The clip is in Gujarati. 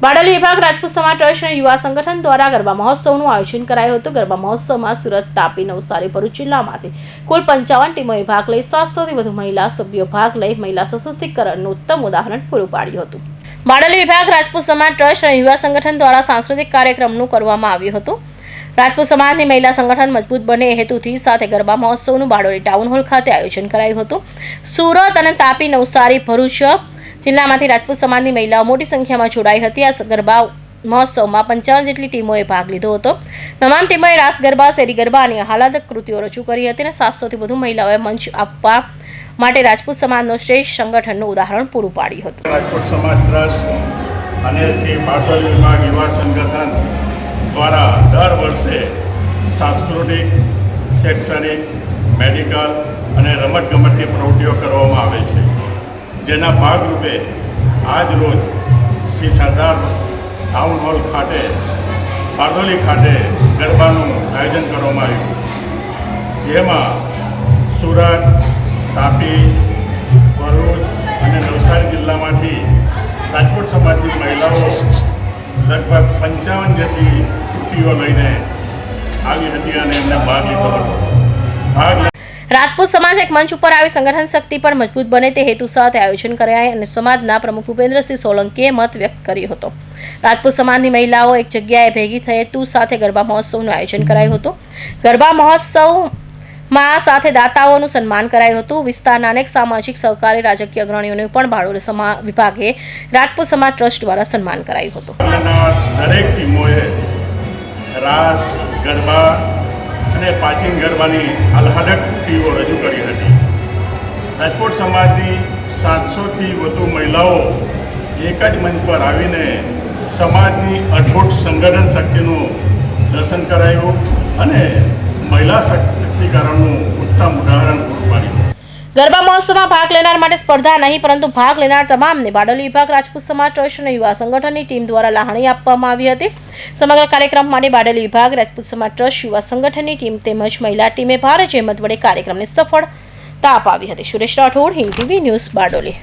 બારડોલી વિભાગ રાજપૂત સમાજ ટ્રસ્ટ અને યુવા સંગઠન દ્વારા ગરબા મહોત્સવનું આયોજન કરાયું હતું. ગરબા મહોત્સવમાં સુરત, તાપી, નવસારી, ભરૂચ જિલ્લામાંથી કુલ પંચાવન ટીમોએ ભાગ લઈ સાતસોથી વધુ મહિલા સભ્યો ભાગ લઈ મહિલા સશક્તિકરણનું ઉત્તમ ઉદાહરણ પૂરું પાડ્યું હતું. બારડોલી વિભાગ રાજપૂત સમાજ ટ્રસ્ટ અને યુવા સંગઠન દ્વારા સાંસ્કૃતિક કાર્યક્રમનું કરવામાં આવ્યું હતું. રાજપૂત સમાજની મહિલા સંગઠન મજબૂત બને એ હેતુથી સાથે ગરબા મહોત્સવનું બારડોલી ટાઉન હોલ ખાતે આયોજન કરાયું હતું. સુરત અને તાપી, નવસારી, ભરૂચ જિલ્લામાંથી રાજપૂત સમાજની મહિલાઓ મોટી સંખ્યામાં જોડાઈ હતી. આ ગરબા મહોત્સવમાં પંચાવન જેટલી ટીમોએ ભાગ લીધો હતો. તમામ ટીમોએ રાસ ગરબા, શેરી ગરબા અને આહલાદક કૃતિઓ રજૂ કરી હતી અને સાતસોથી વધુ મહિલાઓએ મંચ આપવા માટે રાજપૂત સમાજનો શ્રેષ્ઠ સંગઠનનું ઉદાહરણ પૂરું પાડ્યું હતું. રાજપૂત સમાજ ટ્રસ્ટ અને શ્રી બારડોલી વિભાગ યુવા સંગઠન દ્વારા દર વર્ષે સાંસ્કૃતિક, શૈક્ષણિક, મેડિકલ અને રમતગમતની પ્રવૃત્તિઓ કરવામાં આવે છે. જેના ભાગરૂપે આજ રોજ શ્રી સરદાર ટાઉન હોલ ખાતે બારદોલી ખાતે ગરબાનું આયોજન કરવામાં આવ્યું. જેમાં સુરત, તાપી, ભરૂચ અને નવસારી જિલ્લામાંથી રાજકોટ સમાજની મહિલાઓ લગભગ પંચાવન જેટલી ટુકડીઓ લઈને આવી હતી અને એમને ભાગ લીધો હતો ભાગ રાજપૂત સમાજ એક મંચ ઉપર આવી સંગઠન શક્તિ પણ મજબૂત બને તે હેતુ સાથે આયોજન કરાય અને સમાજના પ્રમુખ ભૂપેન્દ્રસિંહ સોલંકીએ મત વ્યક્ત કર્યો હતો. રાજપૂત સમાજની મહિલાઓ એક જગ્યાએ ભેગી થઈ હેતુ સાથે ગરબા મહોત્સવનું આયોજન કરાયું હતું. ગરબા મહોત્સવમાં સાથે દાતાઓનું સન્માન કરાયું હતું. વિસ્તારના અનેક સામાજિક, સહકારી, રાજકીય અગ્રણીઓને પણ બારડોલી સમા વિભાગે રાજપૂત સમાજ ટ્રસ્ટ દ્વારા સન્માન કરાયું હતું. દરેક ટીમોએ રાસ, ગરબા અને પ્રાચીન ગરબાની આહલાદક કૃતિઓ રજૂ કરી હતી. રાજકોટ સમાજની સાતસોથી વધુ મહિલાઓ એક જ મંચ પર આવીને સમાજની અદ્ભુત સંગઠન શક્તિનું દર્શન કરાયું અને મહિલા સશક્તિકરણનું ઉત્તમ ઉદાહરણ ગરબા મહોત્સવમાં ભાગ લેનાર માટે સ્પર્ધા નહીં, પરંતુ ભાગ લેનાર તમામને બારડોલી વિભાગ, રાજપૂત સમાજ ટ્રસ્ટ અને યુવા સંગઠનની ટીમ દ્વારા લાહણી આપવામાં આવી હતી. સમગ્ર કાર્યક્રમ માટે બારડોલી વિભાગ, રાજપૂત સમાજ ટ્રસ્ટ યુવા સંગઠનની ટીમ તેમજ મહિલા ટીમે ભારે જહેમત વડે કાર્યક્રમને સફળતા અપાવી હતી. Suresh Rathod, Hind TV News Bardoli.